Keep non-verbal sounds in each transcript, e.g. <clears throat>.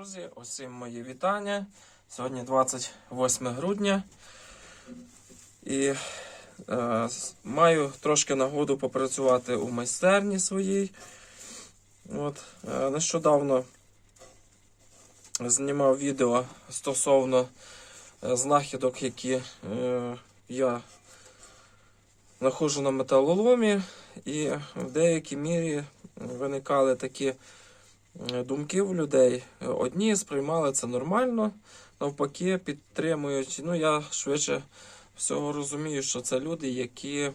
Друзі, усім мої вітання. Сьогодні 28 грудня. І е, маю трошки нагоду попрацювати у майстерні своїй. От, е, нещодавно знімав відео стосовно е, знахідок, які е, я знаходжу на металоломі, і в деякій мірі виникали такі е, думки в людей. Одні сприймали це нормально, навпаки, підтримують. Ну, я швидше всього розумію, що це люди, які,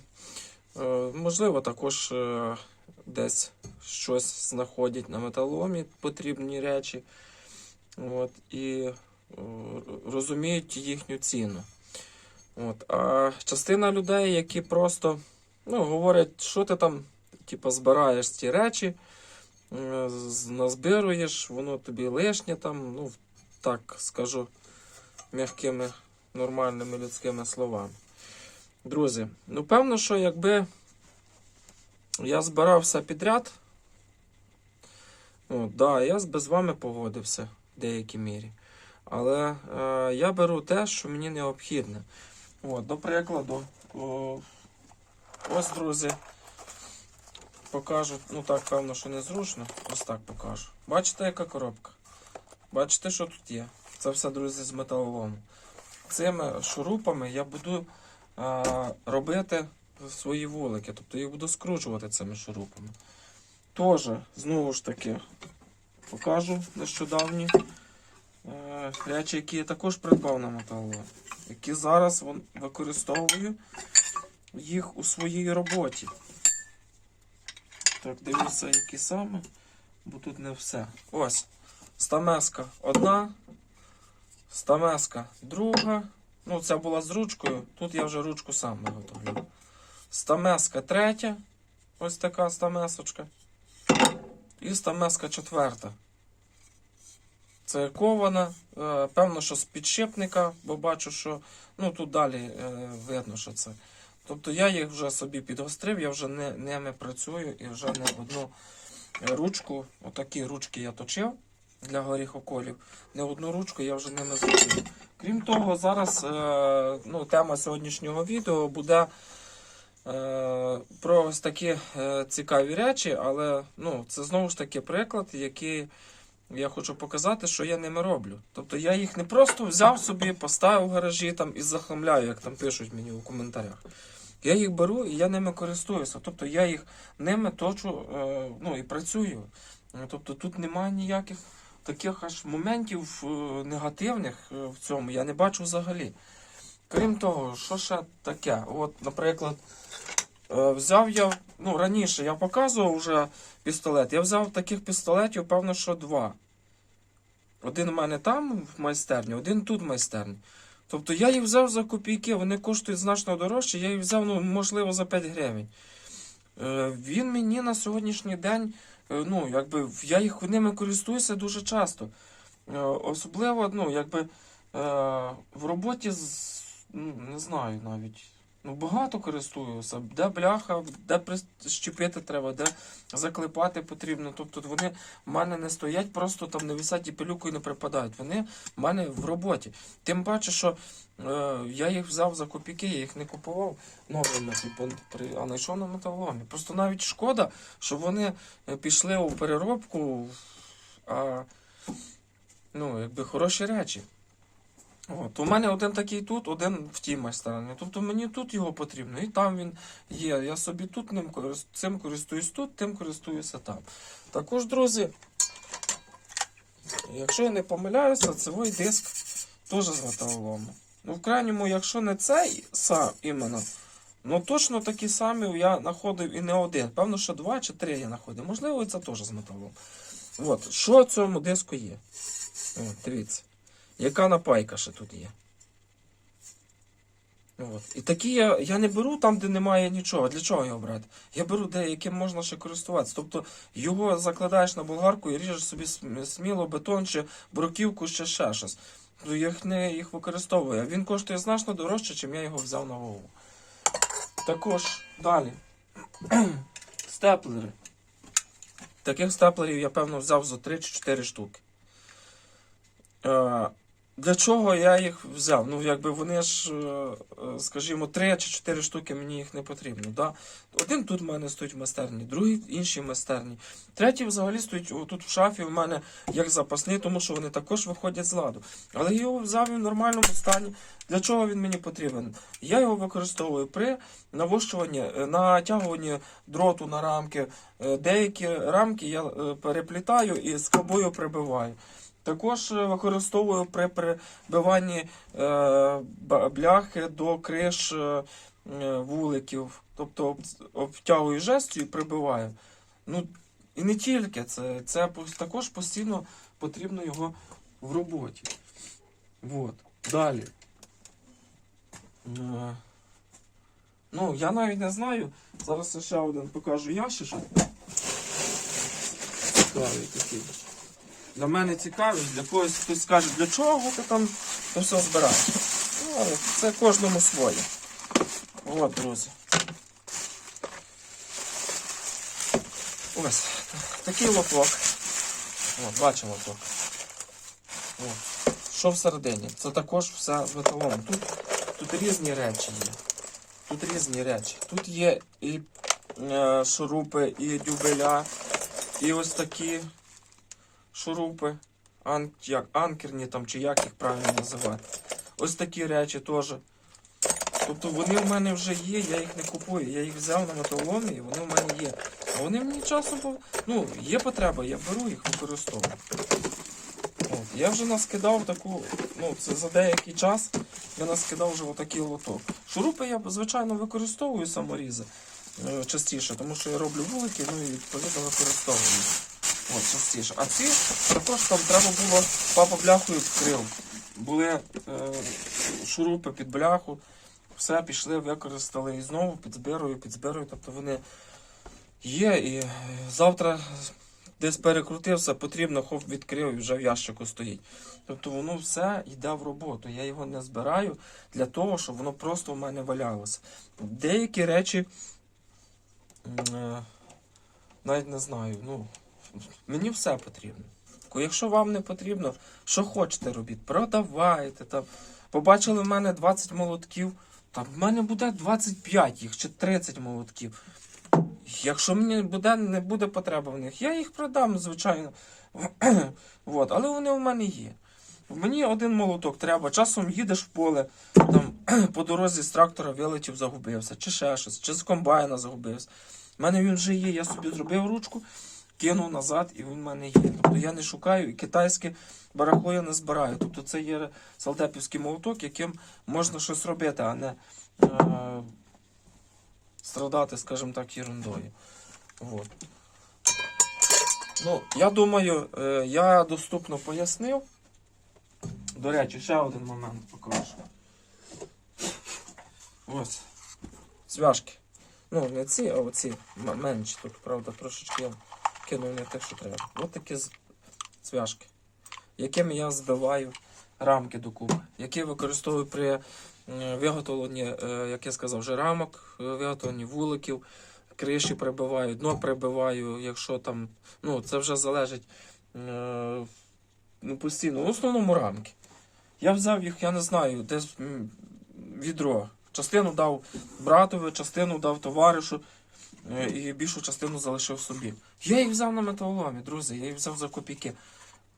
е, можливо, також е, десь щось знаходять на металоломі, потрібні речі. От, і е, розуміють їхню ціну. От. А частина людей, які просто ну, говорять, що ти там типу, збираєш ці речі, е, назбируєш, воно тобі лишнє там, ну, так скажу м'якими, нормальними людськими словами. Друзі, ну певно, що якби я збирав все підряд, ну, да, я би з вами погодився в деякій мірі. Але е, я беру те, що мені необхідне. От, до прикладу, о, ось, друзі, покажу. Ну так, певно, що незручно. Ось так покажу. Бачите, яка коробка? Бачите, що тут є? Це все, друзі, з металолому. Цими шурупами я буду е, робити свої вулики. Тобто я буду скручувати цими шурупами. Тож, знову ж таки, покажу нещодавні е, речі, які я також придбав на металолом, які зараз використовую їх у своїй роботі. Так, дивлюся, які саме, бо тут не все. Ось. Стамеска одна, стамеска друга. Ну, це була з ручкою. Тут я вже ручку сам виготовлю. Стамеска третя. Ось така стамесочка. І стамеска четверта. Це кована. Е, певно, що з підшипника, бо бачу, що ну, тут далі е, видно, що це. Тобто я їх вже собі підгострив, я вже не, ними працюю і вже не одну ручку, отакі ручки я точив для горіхоколів. Не одну ручку я вже ними зробив. Крім того, зараз е, ну, тема сьогоднішнього відео буде е, про ось такі е, цікаві речі, але ну, це знову ж таки приклад, який я хочу показати, що я ними роблю. Тобто я їх не просто взяв собі, поставив в гаражі там і захламляю, як там пишуть мені у коментарях. Я їх беру і я ними користуюся. Тобто я їх ними точу е, ну, і працюю. Тобто тут немає ніяких таких аж моментів е, негативних е, в цьому. Я не бачу взагалі. Крім того, що ще таке? От, наприклад, взяв я, ну раніше я показував вже пістолет. Я взяв таких пістолетів, певно, що два. Один у мене там в майстерні, один тут в майстерні. Тобто я їх взяв за копійки, вони коштують значно дорожче, я їх взяв, ну, можливо, за 5 гривень. Е, він мені на сьогоднішній день, е, ну, якби, я їх ними користуюся дуже часто. Е, особливо, ну, якби, е, в роботі ну, не знаю навіть. Ну, багато користуюся. Де бляха, де прищепити треба, де заклепати потрібно. Тобто вони в мене не стоять, просто там не висять і пилюкою не припадають. Вони в мене в роботі. Тим паче, що е, я їх взяв за копійки, я їх не купував новими, типу, при, а знайшов на металоломі. Просто навіть шкода, що вони е, пішли у переробку, а ну, якби хороші речі. От, у мене один такий тут, один в тій майстерні. Тобто мені тут його потрібно, і там він є. Я собі тут ним корис- цим користуюсь тут, тим користуюся там. Також, друзі, якщо я не помиляюся, цевий диск теж з металолому. Ну, в крайньому, якщо не цей сам іменно, ну точно такі самі я знаходив і не один. Певно, що два чи три я знаходив. Можливо, це теж з металом. От, що в цьому диску є? От, дивіться. Яка напайка ще тут є? От. І такі я, я не беру там, де немає нічого. Для чого його брати? Я беру де, яким можна ще користуватися. Тобто його закладаєш на болгарку і ріжеш собі сміло бетон чи бруківку, чи ще щось. Ну, їх не їх використовую. Він коштує значно дорожче, чим я його взяв на голову. Також далі. <clears throat> Степлери. Таких степлерів я, певно, взяв за 3 чи 4 штуки. Для чого я їх взяв? Ну, якби вони ж, е, е, скажімо, три чи чотири штуки мені їх не потрібно. Да? Один тут в мене стоїть в майстерні, другий в іншій майстерні. Третій взагалі стоїть тут в шафі в мене як запасний, тому що вони також виходять з ладу. Але я його взяв в нормальному стані. Для чого він мені потрібен? Я його використовую при навощуванні, е, натягуванні дроту на рамки. Деякі рамки я переплітаю і скобою прибиваю. Також е, використовую при прибиванні е, бляхи до криш е, вуликів. Тобто об- обтягую жестю і прибиваю. Ну, і не тільки це, це також постійно потрібно його в роботі. Вот. Далі. Ну, я навіть не знаю. Зараз ще один покажу ящичок. Цікавий такий. Для мене цікавий, для когось хтось скаже, для чого ти там то все збираєш. Ну, це кожному своє. От, друзі. Ось такий лоток. От, бачимо лоток. От. Що всередині? Це також все з металом. Тут, тут різні речі є. Тут різні речі. Тут є і е, шурупи, і дюбеля, і ось такі шурупи, ан, як, анкерні там, чи як їх правильно називати. Ось такі речі теж. Тобто вони в мене вже є, я їх не купую. Я їх взяв на металоломі і вони в мене є. А вони мені часом, ну, є потреба, я беру їх, використовую. От, я вже наскидав таку, ну, це за деякий час я наскидав вже отакий лоток. Шурупи я, звичайно, використовую саморізи е, частіше, тому що я роблю вулики, ну і відповідно використовую. От, частіше. А ці також там треба було папа бляхою вкрив. Були е, шурупи під бляху, все пішли, використали і знову підзбирую, підзбирую. Тобто вони є і е, завтра десь перекрутився, потрібно, хоп відкрив і вже в ящику стоїть. Тобто воно все йде в роботу. Я його не збираю для того, щоб воно просто в мене валялося. Деякі речі е, навіть не знаю. Ну, мені все потрібно. Якщо вам не потрібно, що хочете робіть, продавайте там. Побачили в мене 20 молотків, там в мене буде 25 їх чи 30 молотків. Якщо мені буде, не буде потреба в них, я їх продам, звичайно. <clears throat> От, але вони в мене є. Мені один молоток треба. Часом їдеш в поле, там <clears throat> по дорозі з трактора вилетів, загубився, чи ще щось, чи з комбайна загубився. У мене він вже є, я собі зробив ручку, кинув назад, і він в мене є. Тобто я не шукаю і китайське барахло я не збираю. Тобто це є салтепівський молоток, яким можна щось робити, а не е, страдати, скажімо так, ерундою. Вот. Ну, я думаю, е, я доступно пояснив. До речі, ще один момент покажу. Ось. Зв'яжки. Ну, не ці, а оці менші. Тут, правда, трошечки кинув не те, що треба. Ось такі зв'яжки, якими я збиваю рамки докупи, які використовую при е, виготовленні, е, як я сказав, вже рамок, е, виготовленні вуликів, криші прибиваю, дно прибиваю, якщо там, ну, це вже залежить ну, постійно. В основному рамки. Я взяв їх, я не знаю, десь відро. Частину дав братові, частину дав товаришу і більшу частину залишив собі. Я їх взяв на металоломі, друзі, я їх взяв за копійки.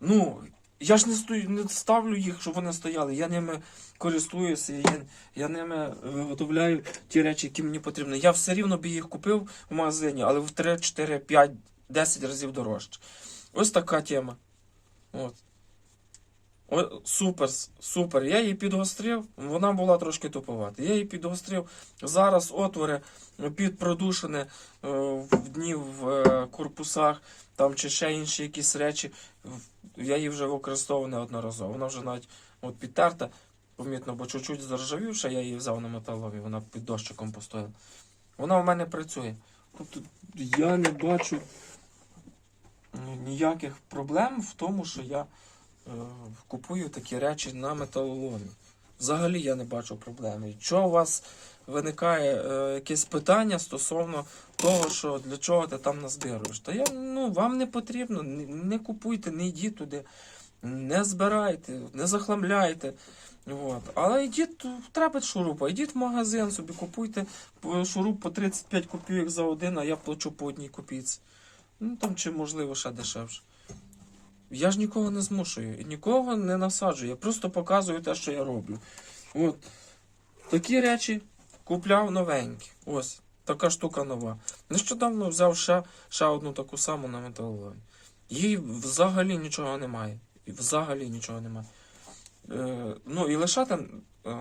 Ну, я ж не стою, не ставлю їх, щоб вони стояли. Я ними користуюся, я, я ними виготовляю ті речі, які мені потрібні. Я все рівно би їх купив в магазині, але в 3, 4, 5, 10 разів дорожче. Ось така тема. От. О, супер, супер. Я її підгострив, вона була трошки туповата. Я її підгострив. Зараз отвори під продушини е, в дні в е, корпусах там чи ще інші якісь речі. Я її вже використовував неодноразово. Вона вже навіть от підтерта, помітно, бо чуть-чуть заржавівша, я її взяв на металові, вона під дощиком постояла. Вона в мене працює. Тобто я не бачу ну, ніяких проблем в тому, що я купую такі речі на металоломі. Взагалі я не бачу проблеми. Що у вас виникає е, якесь питання стосовно того, що для чого ти там назбируєш? Та я ну вам не потрібно, не, не купуйте, не йдіть туди. не збирайте, не захламляйте. От. Але йдіть, треба шурупа, йдіть в магазин, собі купуйте шуруп по 35 копійок за один, а я плачу по одній копійці. Ну там чи можливо ще дешевше. Я ж нікого не змушую нікого не насаджую. Я просто показую те, що я роблю. От. Такі речі купляв новенькі. Ось, така штука нова. Нещодавно взяв ще, ще одну таку саму на металоломі. Їй взагалі нічого немає. Взагалі нічого немає. Е, ну і лишати, е,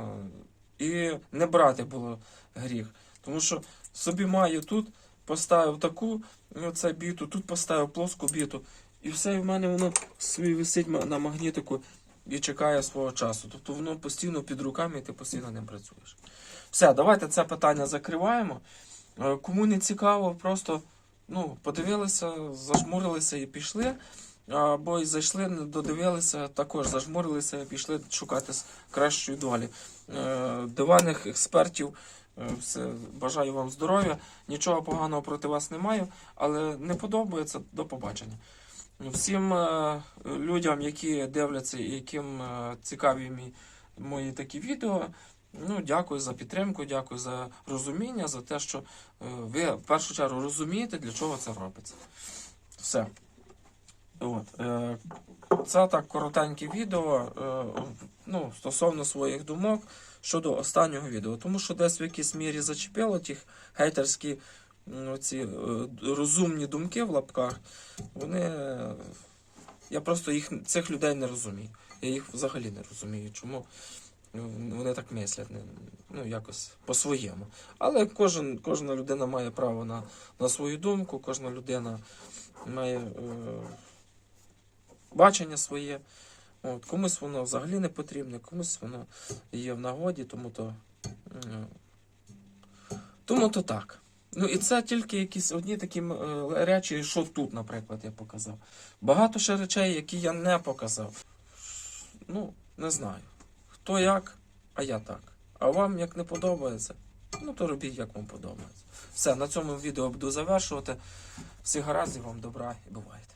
і не брати було гріх. Тому що собі маю тут, поставив таку, ну, це біту, тут поставив плоску біту. І все, і в мене воно собі висить на магнітику і чекає свого часу. Тобто воно постійно під руками і ти постійно ним працюєш. Все, давайте це питання закриваємо. Е, Кому не цікаво, просто ну, подивилися, зажмурилися і пішли. Або й зайшли, не додивилися, також зажмурилися і пішли шукати кращої долі. Е, Диванних експертів. е, Все, бажаю вам здоров'я. Нічого поганого проти вас не маю, але не подобається до побачення. Всім е, людям, які дивляться і яким е, цікаві мої такі відео. Ну, дякую за підтримку, дякую за розуміння, за те, що е, ви в першу чергу розумієте, для чого це робиться. Все. От, це так коротеньке відео ну, стосовно своїх думок щодо останнього відео. Тому що десь в якійсь мірі зачепило ті хейтерські м, ці, е, розумні думки в лапках. Вони. Я просто їх, цих людей не розумію. Я їх взагалі не розумію, чому вони так мислять, ну якось по-своєму. Але кожен, кожна людина має право на, на свою думку, кожна людина має е, бачення своє. От, комусь воно взагалі не потрібне, комусь воно є в нагоді, тому то, м, тому то так. Ну і це тільки якісь одні такі е, речі, що тут, наприклад, я показав. Багато ще речей, які я не показав. Ну, не знаю. Хто як, а я так. А вам як не подобається, ну то робіть, як вам подобається. Все, на цьому відео буду завершувати. Всіх гараздів вам добра і бувайте.